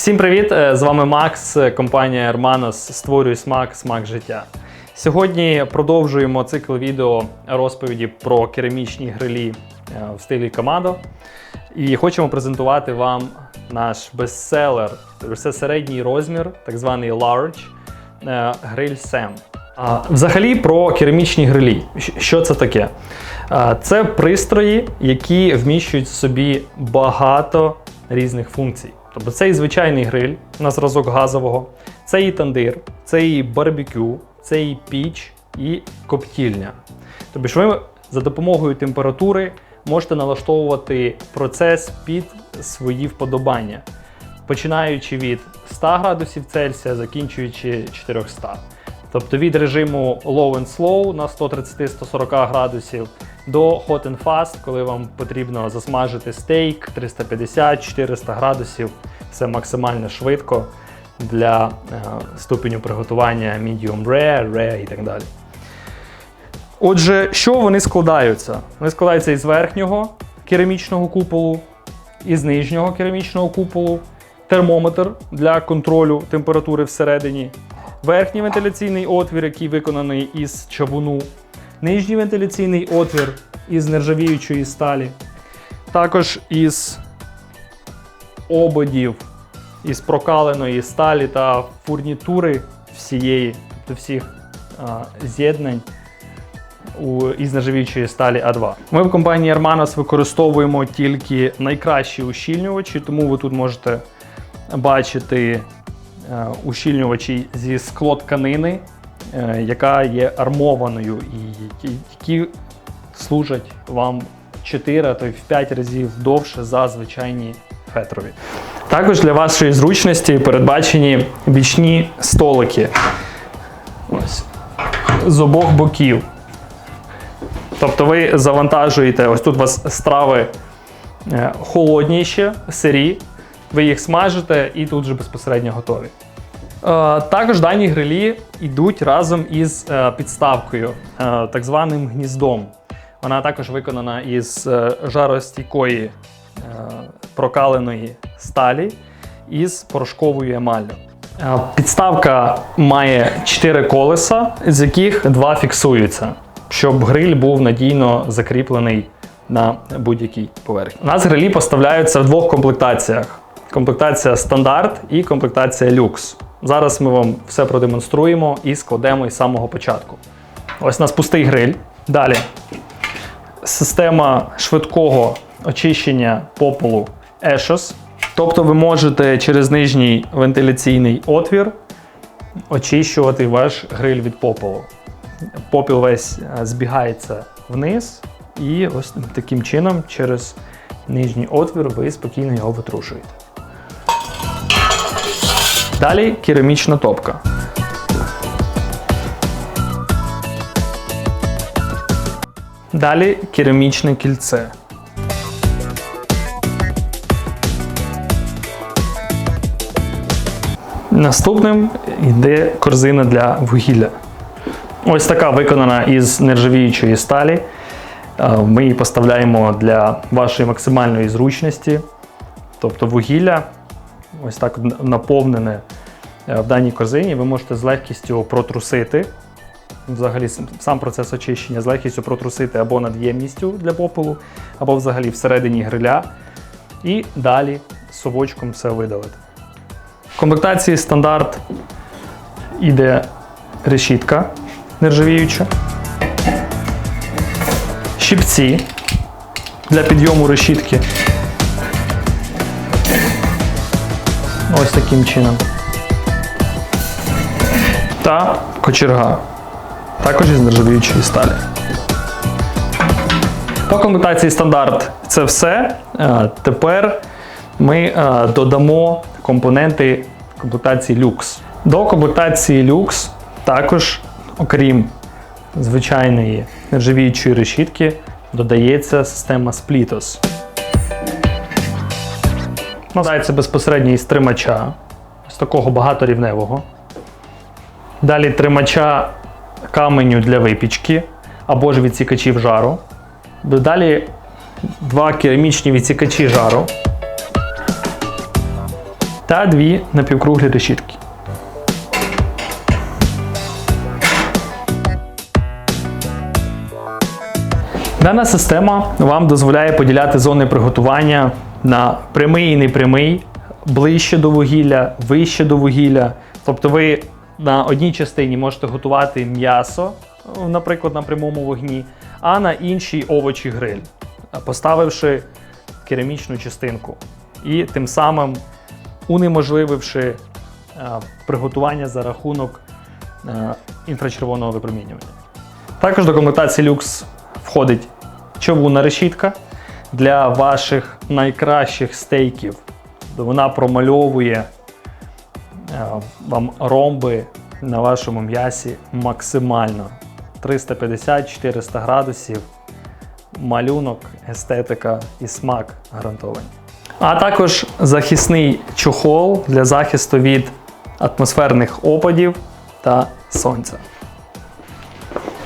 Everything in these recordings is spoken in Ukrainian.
Всім привіт! Е, З вами Макс, е, компанія Hermanos створює смак, смак життя. Сьогодні продовжуємо цикл відео розповіді про керамічні грилі е, в стилі Камадо. І хочемо презентувати вам наш бестселер, це середній розмір, так званий large, гриль Sam. Взагалі про керамічні грилі. Що це таке? Це пристрої, які вміщують в собі багато різних функцій. Тобто це і звичайний гриль на зразок газового, це і тандир, це і барбекю, це і піч, і коптільня. Тобто ви за допомогою температури можете налаштовувати процес під свої вподобання, починаючи від 100 градусів Цельсія, закінчуючи 400. Тобто від режиму low and slow на 130-140 градусів до hot and fast, коли вам потрібно засмажити стейк 350-400 градусів. Це максимально швидко для е, ступеню приготування medium rare, rare і так далі. Отже, що вони складаються? Вони складаються із верхнього керамічного куполу, із нижнього керамічного куполу, термометр для контролю температури всередині, верхній вентиляційний отвір, який виконаний із чавуну, нижній вентиляційний отвір із нержавіючої сталі, також із ободів, із прокаленої сталі та фурнітури всієї, тобто всіх з'єднань із нержавіючої сталі А2. Ми в компанії Hermanos використовуємо тільки найкращі ущільнювачі, тому ви тут можете бачити е, ущільнювачі зі склотканини, яка є армованою, і які, служать вам 4, а то й в 5 разів довше за звичайні фетрові. Також для вашої зручності передбачені бічні столики. Ось. З обох боків. Тобто ви завантажуєте, ось тут у вас страви е, холодні ще, сирі, ви їх смажите і тут же безпосередньо готові. Е, Також дані грилі йдуть разом із е, підставкою, е, так званим гніздом. Вона також виконана із жаростійкої прокаленої сталі із порошковою емаллю. Підставка має 4 колеса, з яких два фіксуються, щоб гриль був надійно закріплений на будь-якій поверхні. У нас грилі поставляються в двох комплектаціях: комплектація стандарт і комплектація люкс. Зараз ми вам все продемонструємо і складемо із самого початку. Ось у нас пустий гриль. Далі система швидкого очищення попелу ESHOS. Тобто ви можете через нижній вентиляційний отвір очищувати ваш гриль від попелу. Попіл весь е, збігається вниз, і ось таким чином через нижній отвір ви спокійно його витрушуєте. Далі керамічна топка. Далі керамічне кільце. Наступним йде корзина для вугілля. Ось така виконана із нержавіючої сталі. Е, Ми її поставляємо для вашої максимальної зручності. Тобто вугілля, ось так наповнене е, в даній корзині, ви можете з легкістю протрусити. Взагалі сам- процес очищення з легкістю протрусити або над ємністю для попелу, або взагалі всередині гриля. І далі совочком все видалити. В комплектації стандарт іде решітка нержавіюча, щипці для підйому решітки. Ось таким чином. Та кочерга. Також із нержавіючої сталі. По комплектації стандарт це все. Е, Тепер ми е, додамо компоненти комплектації люкс. До комплектації люкс також, окрім звичайної нержавіючої решітки, додається система Splitos. Складається безпосередньо із тримача, з такого багаторівневого. Далі тримача каменю для випічки або ж відсікачів жару. Далі два керамічні відсікачі жару. та дві напівкруглі решітки. Дана система вам дозволяє поділяти зони приготування на прямий і непрямий, ближче до вугілля, вище до вугілля. Тобто ви на одній частині можете готувати м'ясо, наприклад, на прямому вогні, а на іншій овочі гриль, поставивши керамічну частинку. І тим самим унеможлививши е, приготування за рахунок е, інфрачервоного випромінювання. Також до комплектації люкс входить човунна решітка для ваших найкращих стейків. Вона промальовує е, вам ромби на вашому м'ясі максимально 350-400 градусів. Малюнок, естетика і смак гарантовані. А також захисний чохол для захисту від атмосферних опадів та сонця.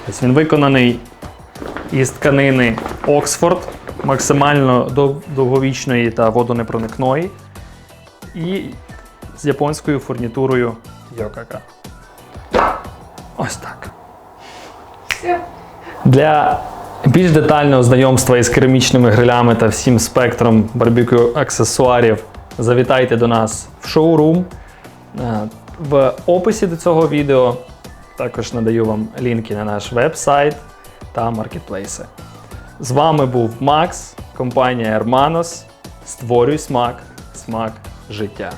Ось він виконаний із тканини Оксфорд, максимально довговічної та водонепроникної, і з японською фурнітурою Йокака. Ось так. Все. Для більш детального знайомства із керамічними грилями та всім спектром барбекю аксесуарів завітайте до нас в шоурум. Е, В описі до цього відео також надаю вам лінки на наш веб-сайт та маркетплейси. З вами був Макс, компанія Hermanos. Створюй смак, смак життя.